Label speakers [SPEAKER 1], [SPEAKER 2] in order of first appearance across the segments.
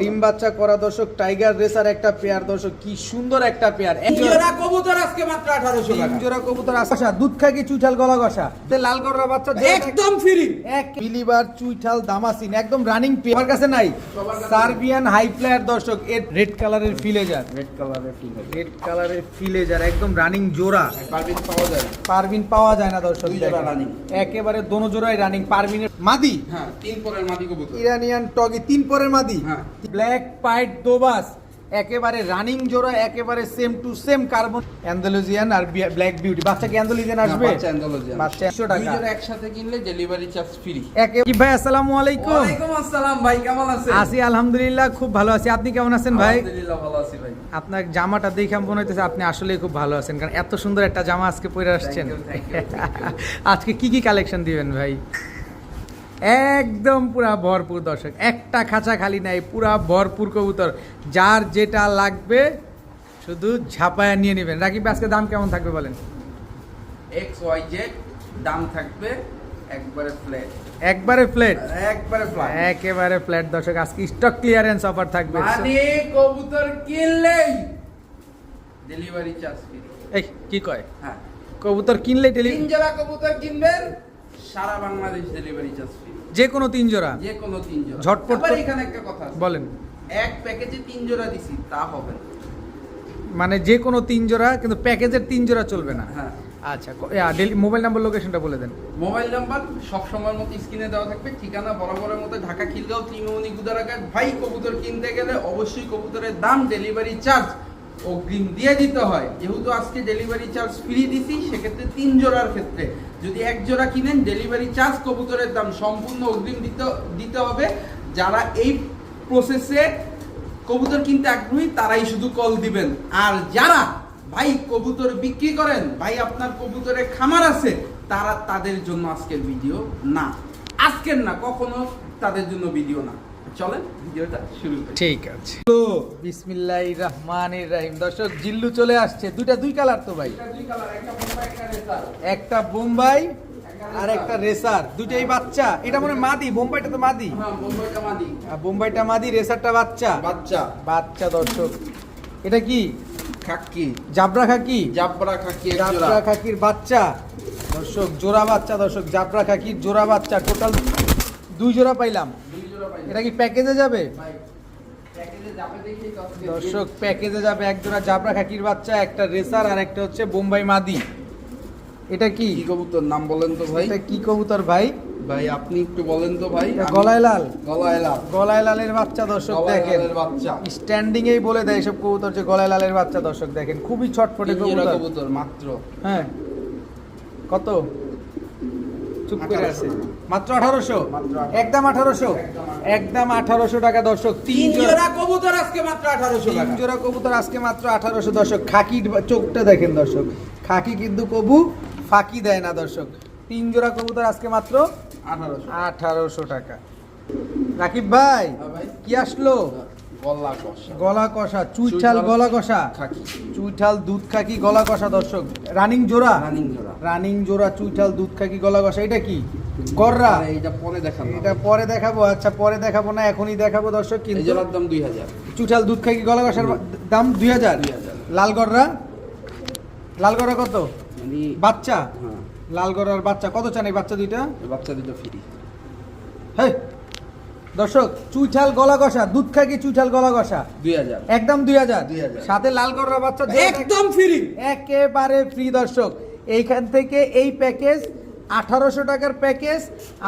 [SPEAKER 1] ডিম বাচ্চা করা দর্শক টাইগার রেসার একটা পেয়ার দর্শক কি সুন্দর একটা পেয়ার
[SPEAKER 2] জোড়া কবুতর আজকে মাত্র আঠারোশো
[SPEAKER 1] তিন
[SPEAKER 2] টাকা।
[SPEAKER 1] জোড়া কবুতর আসা দুধ খাকি চুইঠাল গলা কষা তে লাল গররা বাচ্চা
[SPEAKER 2] একদম ফ্রি
[SPEAKER 1] এক মিলিবার চুইঠাল দামাসিন একদম রানিং আমার কাছে নাই। সার্বিয়ান হাই প্লেয়ার দর্শক এর রেড কালারের ফিলেজার
[SPEAKER 2] রেড কালারের ফিল
[SPEAKER 1] রেড কালারের ফিলেজার একদম রানিং জোড়া।
[SPEAKER 2] পারবিন পাওয়া যায়
[SPEAKER 1] পারবিন পাওয়া যায় না দর্শক দেখেন। একেবারে দোনো জোড়াই রানিং পারবিনের মাদি?
[SPEAKER 2] হ্যাঁ তিন পরের মাটি কবুতর।
[SPEAKER 1] ইরানিয়ান টগি তিন পরের মাদি?
[SPEAKER 2] হ্যাঁ।
[SPEAKER 1] ব্ল্যাক পাইট দোবাস একেবারে রানিং জোড়া একেবারে same to same carbon Andalusian R black beauty বাচ্চা কি অ্যান্ডালুজিয়ান আসবে?
[SPEAKER 2] বাচ্চা অ্যান্ডালুজিয়ান।
[SPEAKER 1] বাচ্চা 100 টাকা।
[SPEAKER 2] দুই জোড়া একসাথে কিনলে ডেলিভারি চার্জ ফ্রি
[SPEAKER 1] একে কি ভাই আসসালামু আলাইকুম।
[SPEAKER 2] ওয়ালাইকুম আসসালাম ভাই কেমন আছেন?
[SPEAKER 1] আছি আলহামদুলিল্লাহ খুব ভালো আছি। আপনি কেমন আছেন ভাই?
[SPEAKER 2] আলহামদুলিল্লাহ ভালো আছি ভাই।
[SPEAKER 1] আপনার জামাটা দেখে মনে হইতেছে আপনি আসলে খুব ভালো আছেন কারণ এত সুন্দর একটা জামা আজকে পরে আসছেন। আজকে কি কি কালেকশন দিবেন ভাই? একদম পুরা ভরপুর দর্শক। একটা খাঁচা খালি নাই পুরা ভরপুর কবুতর। যার যেটা লাগবে শুধু ঝাপায়া নিয়ে নেবেন। রাকিব আজকে দাম কেমন থাকবে বলেন?
[SPEAKER 2] এক্স ওয়াই জেড দাম থাকবে একবারে ফ্ল্যাট
[SPEAKER 1] একবারে ফ্ল্যাট
[SPEAKER 2] একবারে ফ্ল্যাট
[SPEAKER 1] একেবারে ফ্ল্যাট দর্শক আজকে স্টক ক্লিয়ারেন্স অফার থাকবে।
[SPEAKER 2] মানে কবুতর কিনলেই ডেলিভারি চার্জ ফ্রি।
[SPEAKER 1] এই কি কয়?
[SPEAKER 2] হ্যাঁ।
[SPEAKER 1] কবুতর কিনলে
[SPEAKER 2] তিন জোড়া কবুতর কিনবেন সারা বাংলাদেশ ডেলিভারি চার্জ ফ্রি
[SPEAKER 1] যে কোনো তিন জোড়া?
[SPEAKER 2] যে কোনো তিন জোড়া।
[SPEAKER 1] ঝটপট
[SPEAKER 2] আবার এখানে একটা কথা আছে।
[SPEAKER 1] বলেন।
[SPEAKER 2] এক প্যাকেজে তিন জোড়া দিছি তা হবে না।
[SPEAKER 1] মানে যে কোনো তিন জোড়া কিন্তু প্যাকেজের তিন জোড়া চলবে না।
[SPEAKER 2] হ্যাঁ।
[SPEAKER 1] আচ্ছা মোবাইল নাম্বার লোকেশনটা বলে দেন।
[SPEAKER 2] মোবাইল নাম্বার সব সময়ের মতো স্ক্রিনে দেওয়া থাকবে। ঠিকানা বরাবরের মতো ঢাকা খিলগাঁও ত্রিমণি গুদারাঘাট ভাই কবুতর কিনতে গেলে অবশ্যই কবুতরের দাম ডেলিভারি চার্জ অগ্রিম দিয়ে দিতে হয়। যেহেতু আজকে ডেলিভারি চার্জ ফ্রি দিছি, সেক্ষেত্রে তিন জোড়ার ক্ষেত্রে। যদি এক জোড়া কিনেন ডেলিভারি চার্জ কবুতরের দাম সম্পূর্ণ অগ্রিম দিতে দিতে হবে। যারা এই প্রসেসে কবুতর কিনতে আগ্রহী, তারাই শুধু কল দিবেন। আর যারা ভাই কবুতর বিক্রি করেন, ভাই আপনার কবুতরের খামার আছে, তারা তাদের জন্য আজকের ভিডিও না। আজকের না, কখনো তাদের জন্য ভিডিও না। চলেন ভিডিওটা শুরু করি।
[SPEAKER 1] ঠিক আছে। বিসমিল্লাহ রহমান রাহিম। দর্শক জিল্লু চলে আসছে। দুইটা দুই কালার তো ভাই।
[SPEAKER 2] এটা দুই কালার একটা বোম্বাই
[SPEAKER 1] আর একটা রেসার। দুইটাই বাচ্চা। এটা মনে হয় মাদি। বোম্বাইটা তো মাদি।
[SPEAKER 2] হ্যাঁ বোম্বাইটা মাদি।
[SPEAKER 1] বোম্বাইটা মাদি রেসারটা বাচ্চা।
[SPEAKER 2] বাচ্চা।
[SPEAKER 1] বাচ্চা দর্শক। এটা কি?
[SPEAKER 2] খাকি।
[SPEAKER 1] জাবরা খাকি?
[SPEAKER 2] জাবরা খাকি
[SPEAKER 1] জাবরা খাকির বাচ্চা। দর্শক জোড়া বাচ্চা দর্শক। জাবরা খাকির জোড়া বাচ্চা। টোটাল দুই জোড়া পাইলাম। এটা কি প্যাকেজে যাবে? দর্শক প্যাকেজে যাবে এক জোড়া জাবরা খাকির বাচ্চা একটা রেসার আর একটা হচ্ছে বোম্বাই মাদি। এটা কি?
[SPEAKER 2] কবুতর নাম বলেন তো ভাই।
[SPEAKER 1] এটা কি কবুতর ভাই?
[SPEAKER 2] ভাই আপনি একটু বলেন তো ভাই।
[SPEAKER 1] গলায় লাল।
[SPEAKER 2] গলায় লাল।
[SPEAKER 1] গলায় লালের বাচ্চা দর্শক দেখেন।
[SPEAKER 2] বাচ্চা।
[SPEAKER 1] স্ট্যান্ডিং এই বলে দেয় সব কবুতর যে গলায় লালের বাচ্চা দর্শক দেখেন। খুবই ছটফটে কবুতর।
[SPEAKER 2] কবুতর মাত্র।
[SPEAKER 1] হ্যাঁ। কত? চুপ করে
[SPEAKER 2] 1800
[SPEAKER 1] আছে। মাত্র আঠারোশো?
[SPEAKER 2] মাত্র 1800
[SPEAKER 1] একদম আঠারোশো? একদম আঠারোশো টাকা দর্শক। তিন জোড়া
[SPEAKER 2] কবুতর আজকে মাত্র আঠারোশো
[SPEAKER 1] তিন জোড়া কবুতর আজকে মাত্র আঠারোশো দর্শক। খাকির চোখটা দেখেন দর্শক। খাকি কিন্তু কবু ফাঁকি দেয় না দর্শক। তিন জোড়া কবুতর আজকে মাত্র
[SPEAKER 2] আঠারোশো।
[SPEAKER 1] আঠারোশো টাকা। রাকিব ভাই
[SPEAKER 2] হ্যাঁ।
[SPEAKER 1] কি আসলো?
[SPEAKER 2] গলা কষা।
[SPEAKER 1] গলা কষা চুইঠাল গলা কষা। চুইঠাল দুধ খাকি গলা কষা দর্শক। রানিং জোড়া?
[SPEAKER 2] রানিং জোড়া।
[SPEAKER 1] রানিং জোড়া চুইঠাল দুধ খাকি গলা কষা। এটা কি? গররা
[SPEAKER 2] এইটা পরে দেখাবো।
[SPEAKER 1] এটা পরে দেখাবো আচ্ছা পরে দেখাবো না এখনই দেখাবো দর্শক কিন্তু
[SPEAKER 2] জোড়ার দাম দুই হাজার।
[SPEAKER 1] চুইঠাল দুধ খাকি গলা কষার দাম দুই হাজার?
[SPEAKER 2] 2000
[SPEAKER 1] লাল গররা লাল গররা কত?
[SPEAKER 2] মানে
[SPEAKER 1] বাচ্চা?
[SPEAKER 2] হ্যাঁ।
[SPEAKER 1] লাল গররার বাচ্চা কত চান এই বাচ্চা দুইটা?
[SPEAKER 2] বাচ্চা দুটো ফ্রি
[SPEAKER 1] হেই দর্শক চুইঠাল গলা কষা দুধ খাকি চুইঠাল গলা কষা
[SPEAKER 2] দুই হাজার।
[SPEAKER 1] একদম দুই হাজার।
[SPEAKER 2] 2000
[SPEAKER 1] সাথে লাল গররা বাচ্চা
[SPEAKER 2] একদম ফ্রি
[SPEAKER 1] একেবারে ফ্রি দর্শক। এইখান থেকে এই প্যাকেজ আঠারোশো টাকার প্যাকেজ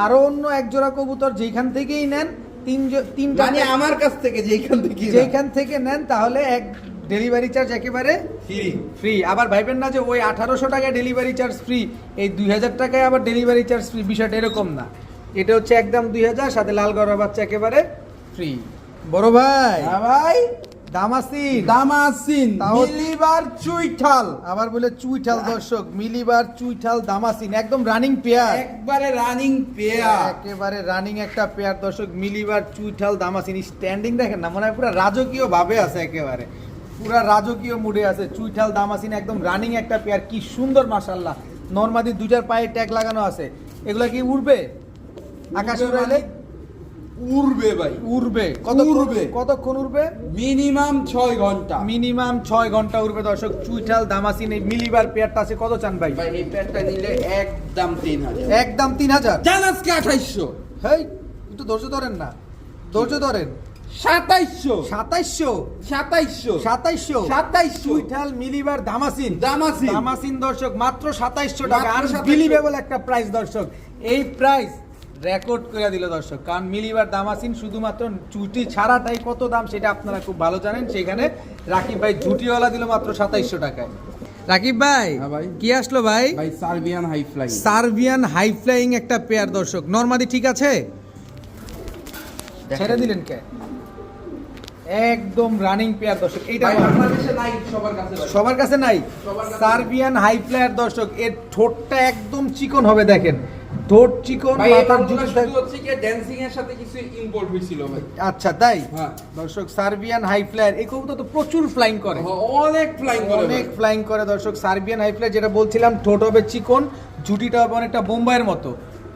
[SPEAKER 1] আরও অন্য এক জোড়া কবুতর যেখান থেকেই নেন তিন তিনটা
[SPEAKER 2] মানে আমার কাছ থেকে যেখান থেকে
[SPEAKER 1] যেখান থেকে নেন তাহলে এক ডেলিভারি চার্জ একেবারে
[SPEAKER 2] ফ্রি
[SPEAKER 1] ফ্রি আবার ভাইবেন না যে ওই আঠারোশো টাকায় ডেলিভারি চার্জ ফ্রি এই দুই হাজার টাকায় আবার ডেলিভারি চার্জ ফ্রি বিষয়টা এরকম না। এটা হচ্ছে একদম দুই হাজার সাথে লাল গড়া বাচ্চা একেবারে ফ্রি বড় ভাই।
[SPEAKER 2] হ্যাঁ ভাই।
[SPEAKER 1] দামাসিন।
[SPEAKER 2] দামাসিন। মিলিবার চুইঠাল।
[SPEAKER 1] আবার বলে চুইঠাল দর্শক। মিলিবার চুইঠাল দামাসিন। একদম রানিং পেয়ার
[SPEAKER 2] একবারে রানিং পেয়ার
[SPEAKER 1] একেবারে রানিং একটা পেয়ার দর্শক। মিলিবার চুইঠাল দামাসিন স্ট্যান্ডিং দেখেন না মনে হয় পুরো রাজকীয় ভাবে আছে একেবারে। পুরা রাজকীয় মুডে আছে। চুইঠাল দামাসিন একদম রানিং একটা পেয়ার কি সুন্দর মাশাল্লাহ নর্মাদি দুইটার পায়ে ট্যাগ লাগানো আছে। এগুলা কি উড়বে? আকাশে উড়াইলে?
[SPEAKER 2] উড়বে ভাই।
[SPEAKER 1] উড়বে। কত
[SPEAKER 2] উড়বে।
[SPEAKER 1] কতক্ষণ উড়বে?
[SPEAKER 2] মিনিমাম ছয় ঘণ্টা।
[SPEAKER 1] মিনিমাম ছয় ঘণ্টা উড়বে দর্শক। চুইঠাল দামাসিন এই মিলিবার পেয়ারটা আছে কত চান ভাই?
[SPEAKER 2] ভাই এই প্যাডটা নিলে একদম তিন হাজার।
[SPEAKER 1] একদম তিন হাজার?
[SPEAKER 2] জান আজকে আঠাইশশো।
[SPEAKER 1] হেই একটু ধৈর্য ধরেন না। ধৈর্য ধরেন।
[SPEAKER 2] সাতাইশশো।
[SPEAKER 1] সাতাইশশো?
[SPEAKER 2] সাতাইশশো।
[SPEAKER 1] সাতাইশশো?
[SPEAKER 2] সাতাইশশো।
[SPEAKER 1] চুইঠাল মিলিবার দামাসিন।
[SPEAKER 2] দামাসিন।
[SPEAKER 1] দামাসিন দর্শক মাত্র সাতাইশশো টাকা। আর
[SPEAKER 2] 2700
[SPEAKER 1] বিলিভেবল একটা প্রাইস দর্শক। এই প্রাইস রেকর্ড করে দিল দর্শক। কারণ মিলিবার দামাসিন শুধুমাত্র চুটি ছাড়াটাই কত দাম সেটা আপনারা খুব ভালো জানেন। সেখানে রাকিব ভাই জুটিওয়ালা দিল মাত্র সাতাইশশো টাকায়। রাকিব ভাই
[SPEAKER 2] হ্যাঁ
[SPEAKER 1] কি আসলো ভাই?
[SPEAKER 2] ভাই Serbian high fly.
[SPEAKER 1] Serbian high flying একটা পেয়ার দর্শক। নরমাদি ঠিক আছে? ছেড়ে দিলেন কে? একদম রানিং পেয়ার দর্শক। এইটা
[SPEAKER 2] বাংলাদেশে নাই সবার কাছে
[SPEAKER 1] সবার কাছে নাই। সার্বিয়ান হাই ফ্লায়ার দর্শক এর ঠোঁটটা একদম চিকন হবে দেখেন। ঠোঁট চিকন মাথার
[SPEAKER 2] শুধু হচ্ছে কি ড্যান্সিং এর সাথে কিছু ইম্পোর্ট হয়েছিল ভাই।
[SPEAKER 1] আচ্ছা তাই?
[SPEAKER 2] হ্যাঁ।
[SPEAKER 1] দর্শক সার্বিয়ান হাই ফ্লায়ার এই কবুতর তো প্রচুর ফ্লাইং করে।
[SPEAKER 2] অনেক ফ্লাইং করে
[SPEAKER 1] অনেক ফ্লাইং করে দর্শক সার্বিয়ান হাই ফ্লায়ার যেটা বলছিলাম ঠোঁট হবে চিকন জুটিটা হবে অনেকটা বোম্বাইয়ের মতো।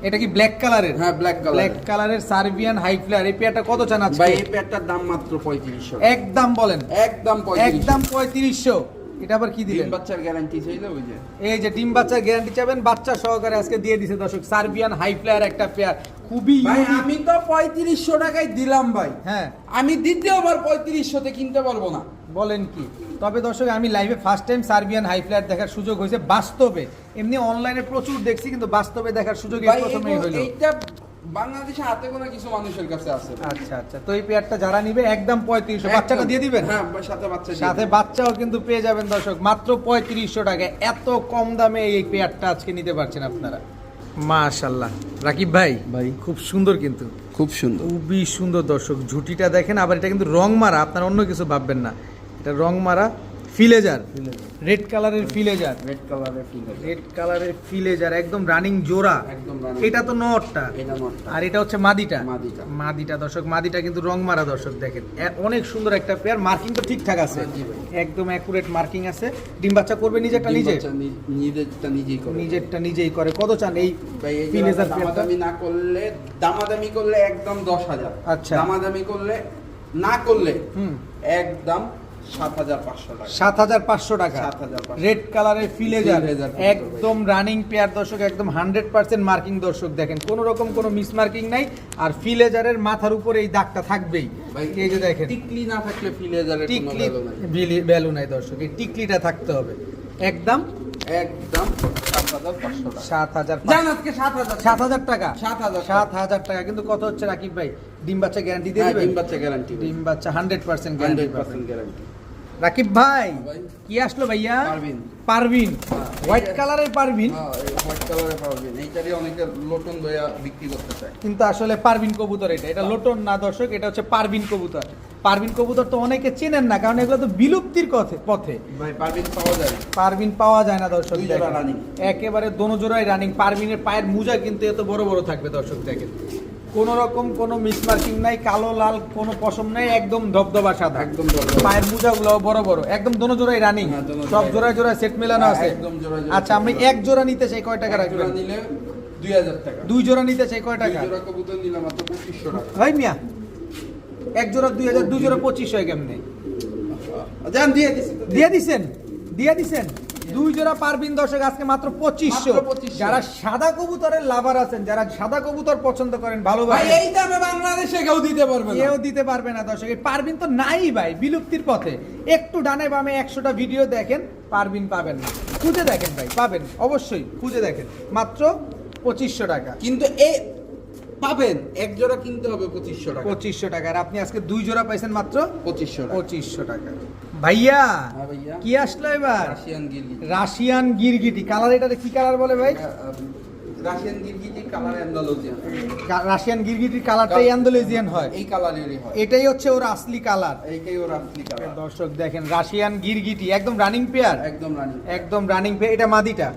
[SPEAKER 1] এটা কি ব্ল্যাক কালারের
[SPEAKER 2] হ্যাঁ ব্ল্যাক কালার
[SPEAKER 1] ব্ল্যাক কালারের সার্বিয়ান হাই ফ্লায়ার এই পেয়ারটা কত চান আজকে?
[SPEAKER 2] ভাই এই প্যাডটার দাম মাত্র পঁয়ত্রিশশো।
[SPEAKER 1] একদম বলেন।
[SPEAKER 2] একদম পঁয়ত্রিশ
[SPEAKER 1] একদম পঁয়ত্রিশশো। এটা আবার কি দিলেন?
[SPEAKER 2] বাচ্চার গ্যারান্টি চাইলে ওই যে।
[SPEAKER 1] এই যে ডিম বাচ্চার গ্যারান্টি চাবেন বাচ্চা সহকারে আজকে দিয়ে দিছে দর্শক সার্বিয়ান হাই ফ্লায়ার একটা পেয়ার খুবই
[SPEAKER 2] আমি তো পঁয়ত্রিশশো টাকায় দিলাম ভাই।
[SPEAKER 1] হ্যাঁ।
[SPEAKER 2] আমি দ্বিতীয় আবার পঁয়ত্রিশশোতে কিনতে পারব না।
[SPEAKER 1] বলেন কি? তবে দর্শক আমি লাইভে first time Serbian high flyer দেখার সুযোগ হয়েছে বাস্তবে। এমনি অনলাইনে প্রচুর দেখছি কিন্তু বাস্তবে দেখার সুযোগ প্রথমেই হলো।
[SPEAKER 2] এইটা বাংলাদেশে হাতে কোনো কিছু মানুষের কাছে আছে।
[SPEAKER 1] আচ্ছা আচ্ছা। তো এই পেয়ারটা যারা নিবে একদম পঁয়ত্রিশশো বাচ্চাটা দিয়ে দিবেন?
[SPEAKER 2] হ্যাঁ সাথে বাচ্চা
[SPEAKER 1] সাথে বাচ্চাও কিন্তু পেয়ে যাবেন দর্শক। মাত্র পঁয়ত্রিশশো টাকা। এত কম দামে এই পেয়ারটা আজকে নিতে পারছেন আপনারা। মাশাল্লাহ রাকিব ভাই
[SPEAKER 2] ভাই।
[SPEAKER 1] খুব সুন্দর কিন্তু।
[SPEAKER 2] খুব সুন্দর।
[SPEAKER 1] খুবই সুন্দর দর্শক। ঝুটিটা দেখেন আবার এটা কিন্তু রং মারা। আপনার অন্য কিছু ভাববেন না। এটা রং মারা ফিলেজার রেড কালারের ফিলেজার
[SPEAKER 2] রেড কালারের ফিল
[SPEAKER 1] রেড কালারের ফিলেজার একদম রানিং জোড়া।
[SPEAKER 2] একদম
[SPEAKER 1] এটা তো নটটা।
[SPEAKER 2] এটা নটটা।
[SPEAKER 1] আর এটা হচ্ছে মাদিটা।
[SPEAKER 2] মাদিটা।
[SPEAKER 1] মাদিটা দর্শক মাদিটা কিন্তু রং মারা দর্শক দেখেন। অনেক সুন্দর একটা পেয়ার মার্কিং তো ঠিকঠাক আছে।
[SPEAKER 2] হ্যাঁ।
[SPEAKER 1] একদম অ্যাকুরেট মার্কিং আছে। ডিম বাচ্চা করবে নিজেরটা নিজে?
[SPEAKER 2] নিজেরটা নিজেই করে।
[SPEAKER 1] নিজেরটা নিজেই করে। কত চান এই ফিলেজার
[SPEAKER 2] দামাদামি না করলে দামাদামি করলে একদম দশ হাজার।
[SPEAKER 1] আচ্ছা।
[SPEAKER 2] দামাদামি করলে না করলে একদম সাত হাজার পাঁচশো টাকা।
[SPEAKER 1] রেড কালারের ফিলেজার। একদম রানিং পেয়ার দর্শক একদম হান্ড্রেড পার্সেন্ট মার্কিং দর্শক দেখেন। কোনো রকম কোনো মিস মার্কিং নাই আর ফিলেজারের মাথার উপরে এই দাগটা থাকবেই।
[SPEAKER 2] ভাই
[SPEAKER 1] এই যে দেখেন।
[SPEAKER 2] টিকলি না থাকলে ফিলেজারের
[SPEAKER 1] টিকলি
[SPEAKER 2] ভ্যালু নাই।
[SPEAKER 1] দর্শক। এই টিকলিটা থাকতে হবে। একদম?
[SPEAKER 2] একদম সাত হাজার
[SPEAKER 1] সাত হাজার টাকা? সাত হাজার টাকা। কিন্তু কত হচ্ছে রাকিব ভাই? ডিম বাচ্চা গ্যারান্টি দিয়ে
[SPEAKER 2] হ্যাঁ, ডিম বাচ্চা গ্যারান্টি
[SPEAKER 1] ডিম বাচ্চা হান্ড্রেড পার্সেন্ট গ্যারান্টি রাকিব ভাই। কি আসলো ভাইয়া।
[SPEAKER 2] পারভিন। হ্যাঁ,
[SPEAKER 1] হোয়াইট কালারের পারভিন?
[SPEAKER 2] হ্যাঁ হোয়াইট কালারে পারবেন এইটারই অনেকে লোটন দয়া বিক্রি করতে চায়।
[SPEAKER 1] কিন্তু আসলে পারভিন কবুতর এটা। এটা লোটন না দর্শক এটা হচ্ছে পারভিন কবুতর। পারভিন কবুতর তো অনেকে চেনেন না কারণ এগুলো তো বিলুপ্তির পথে পথে।
[SPEAKER 2] ভাই পারবেন পাওয়া যায়।
[SPEAKER 1] পারভিন পাওয়া যায় না দর্শক। একেবারে দোনো জোড়ায় রানিং পারভিনের পায়ের মুজা কিন্তু এত বড় বড় থাকবে দর্শক দেখেন। কোন রকম কোনো মিসমার্কিং নাই কালো লাল কোনো পশম নাই একদম ধবধবা সাদা।
[SPEAKER 2] একদম।
[SPEAKER 1] পায়ের মুজাগুলো বড় বড় একদম দোনো জোড়ায় রানিং
[SPEAKER 2] হ্যাঁ,
[SPEAKER 1] সব
[SPEAKER 2] জোড়ায়।
[SPEAKER 1] জোড়ায় সেট মেলানো
[SPEAKER 2] হ্যাঁ,
[SPEAKER 1] আছে। আচ্ছা আমি এক জোড়া নিতে চাই কয় টাকা রাখবেন
[SPEAKER 2] জোড়া নিলে দুই হাজার টাকা।
[SPEAKER 1] দুই জোড়া নিতে চাই কয় টাকা?
[SPEAKER 2] জোড়া কবুতর নিলে মাত্র পঁচিশশো টাকা।
[SPEAKER 1] ভাই মিয়া এক জোড়া দুই হাজার দুই জোড়া পঁচিশ হয় কেমনে?
[SPEAKER 2] জান দিয়ে দিছি তো,
[SPEAKER 1] দিয়ে দিছেন? দিয়ে দিছেন? দুই জোড়া পারবিন দর্শক আজকে মাত্র পঁচিশশো। যারা সাদা কবুতরের লাভার আছেন যারা সাদা কবুতর পছন্দ করেন
[SPEAKER 2] ভাই এই দামে বাংলাদেশে কেউ দিতে পারবে
[SPEAKER 1] কেউ দিতে পারবে না দর্শক এই পারবিন তো নাই ভাই বিলুপ্তির পথে। একটু ডানে বামে একশোটা ভিডিও দেখেন পারবিন পাবেন না। খুঁজে দেখেন ভাই পাবেন অবশ্যই খুঁজে দেখেন। মাত্র পঁচিশশো টাকা।
[SPEAKER 2] কিন্তু এ পাবেন এক জোড়া কিনতে হবে পঁচিশশো টাকা।
[SPEAKER 1] পঁচিশশো টাকা আর আপনি আজকে দুই জোড়া পাইছেন মাত্র
[SPEAKER 2] পঁচিশশো
[SPEAKER 1] পঁচিশশো টাকা। ভাইয়া
[SPEAKER 2] হ্যাঁ
[SPEAKER 1] কি আসলো এবার?
[SPEAKER 2] রাশিয়ান গিরগিটি।
[SPEAKER 1] কালার এটাতে কি কালার বলে ভাই?
[SPEAKER 2] রাশিয়ান গিরগিটি কালার অ্যান্ডালোজিয়ান
[SPEAKER 1] রাশিয়ান গিরগিটির কালারটাই অ্যান্ডোলেজিয়ান হয়।
[SPEAKER 2] এই কালারেরই হয়।
[SPEAKER 1] এটাই হচ্ছে ওর আসলি কালার
[SPEAKER 2] এইটাই ওর আসলি কালার
[SPEAKER 1] দর্শক দেখেন রাশিয়ান গিরগিটি একদম রানিং পেয়ার
[SPEAKER 2] একদম রানি
[SPEAKER 1] একদম রানিং পেয়ার এটা মাদিটা।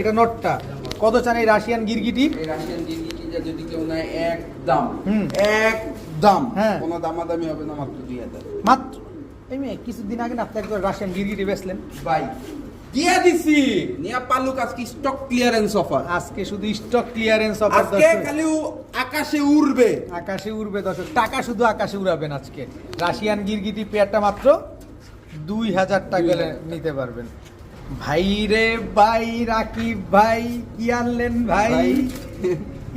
[SPEAKER 2] এটা
[SPEAKER 1] নটটা। কত চান এই রাশিয়ান গিরগিটি?
[SPEAKER 2] এই রাশিয়ান গিরগিটিটা যদি কেউ নেয় একদম।
[SPEAKER 1] হুম।
[SPEAKER 2] একদম।
[SPEAKER 1] হ্যাঁ।
[SPEAKER 2] কোনো দামাদামি হবে না মাত্র দুই হাজার।
[SPEAKER 1] মাত্র এই মেয়ে কিছুদিন আগে না আপনি একবার রাশিয়ান গিরগিটি বেচলেন।
[SPEAKER 2] ভাই দিয়া দিছি। নিয়া পালুক আজকে স্টক ক্লিয়ারেন্স অফার
[SPEAKER 1] আজকে শুধু স্টক ক্লিয়ারেন্স অফার
[SPEAKER 2] আজকে খালি আকাশে উড়বে।
[SPEAKER 1] আকাশে উড়বে দর্শক। টাকা শুধু আকাশে উড়াবেন আজকে। রাশিয়ান গিরগিটি পেয়ারটা মাত্র দুই হাজার টাকা নিতে পারবেন। ভাই রে ভাই রাকিব ভাই কি আনলেন ভাই?
[SPEAKER 2] ভাই।